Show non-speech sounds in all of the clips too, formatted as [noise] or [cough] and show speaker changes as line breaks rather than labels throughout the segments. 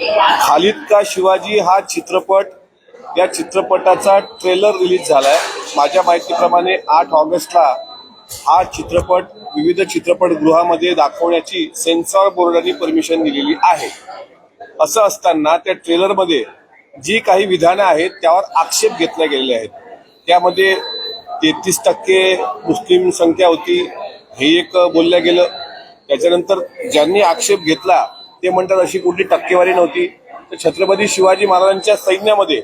खालिद का शिवाजी हा चित्रपट या चित्रपटाचा ट्रेलर रिलीज झालाय. माझ्या माहितीप्रमाणे आठ ऑगस्टला हा चित्रपट विविध चित्रपटगृहामध्ये दाखवण्याची सेन्सॉर बोर्डाने परमिशन दिलेली आहे. असं असताना त्या ट्रेलरमध्ये जी काही विधानं आहेत त्यावर आक्षेप घेतले गेलेले आहेत. त्यामध्ये तेहतीस टक्के मुस्लिम संख्या होती हे एक बोललं गेलं. त्याच्यानंतर ज्यांनी आक्षेप घेतला ते म्हणतात अशी कुठली टक्केवारी नव्हती. तर छत्रपती शिवाजी महाराजांच्या सैन्यामध्ये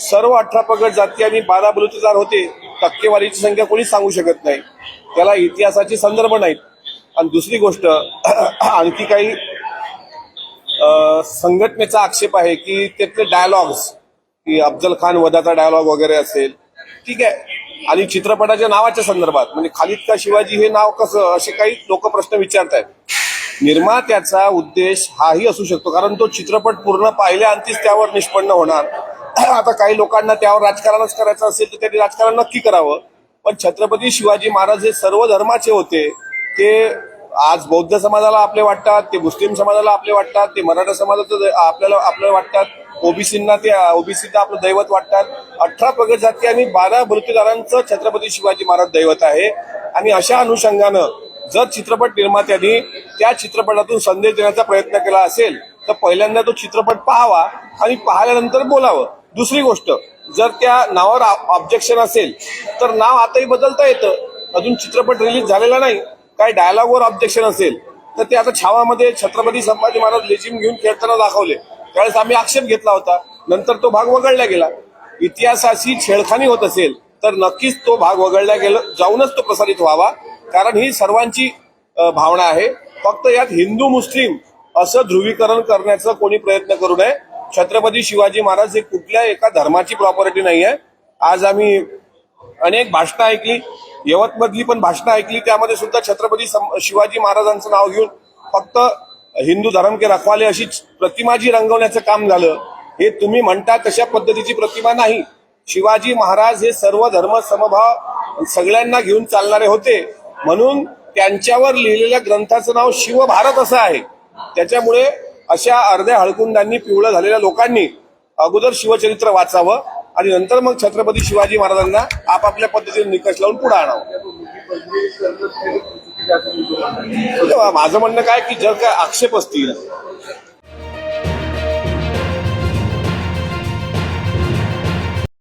सर्व अठरा पगड जाती आणि बारा बलुतेदार होते. टक्केवारीची संख्या कोणी सांगू शकत नाही. त्याला इतिहासाचे संदर्भ नाहीत. आणि दुसरी गोष्ट [clears throat] आणखी काही संघटनेचा आक्षेप आहे की त्यातले डायलॉग्स की अफजल खान वधाचा डायलॉग वगैरे असेल. ठीक आहे. आणि चित्रपटाच्या नावाच्या संदर्भात म्हणजे खालिद का शिवाजी हे नाव कसं असे काही लोक प्रश्न विचारत आहेत निर्मात्याचा उद्देश हाही असू शकतो कारण तो चित्रपट पूर्ण पाहिल्या पाहिल्याअंतीच त्यावर निष्पन्न होणार. आता काही लोकांना त्यावर राजकारणच करायचं असेल तर त्यांनी राजकारण नक्की करावं. पण छत्रपती शिवाजी महाराज हे सर्व धर्माचे होते. ते आज बौद्ध समाजाला आपले वाटतात ते मुस्लिम समाजाला आपले वाटतात ते मराठा समाजाचं आपल्याला आपल्याला वाटतात. ओबीसींना ते ओबीसीला आपलं दैवत वाटतात. अठरा प्रगत जाती आणि बारा मृत्यूदारांचं छत्रपती शिवाजी महाराज दैवत आहे. आणि अशा अनुषंगानं जर चित्रपट निर्मात्यांनी त्या चित्रपटातून संदेश देण्याचा प्रयत्न केला असेल तर पहिल्यांदा तो चित्रपट पाहावा आणि पाहिल्यानंतर बोलावं. दुसरी गोष्ट जर त्या नावावर ऑब्जेक्शन असेल तर नाव आताही बदलता येतं. अजून चित्रपट रिलीज झालेला नाही. काही डायलॉगवर ऑब्जेक्शन असेल तर ते आता छावामध्ये छत्रपती संभाजी महाराज लेजिम घेऊन खेळताना दाखवले. त्यावेळेस आम्ही आक्षेप घेतला होता. नंतर तो भाग वगळला गेला. इतिहासाची छेडखानी होत असेल तर नक्कीच तो भाग वगळला गेला जाऊनच तो प्रसारित व्हावा. कारण ही सर्वांची भावना आहे. फक्त यात हिंदू मुस्लिम असं ध्रुवीकरण करण्याचा कोणी प्रयत्न करू नये. छत्रपती शिवाजी महाराज हे कुठल्या एका धर्माची प्रॉपर्टी नाही आहे आज आम्ही अनेक भाषणं ऐकली यवतमधली पण भाषणं ऐकली. त्यामध्ये सुद्धा छत्रपती शिवाजी महाराजांचं नाव घेऊन फक्त हिंदू धर्म के रखवाले अशी प्रतिमा जी रंगवण्याचं काम झालं हे तुम्ही म्हणता तशा पद्धतीची प्रतिमा नाही. शिवाजी महाराज हे सर्व धर्म समभाव सगळ्यांना घेऊन चालणारे होते. म्हणून त्यांच्यावर लिहिलेल्या ग्रंथाचं नाव शिवभारत असं आहे. त्याच्यामुळे अशा अर्ध्या हळकुंडांनी पिवळं झालेल्या लोकांनी अगोदर शिवचरित्र वाचावं आणि नंतर मग छत्रपती शिवाजी महाराजांना आपापल्या पद्धतीने निकष लावून पुढे आणावं. म्हणजे माझं म्हणणं काय की जर काय आक्षेप असतील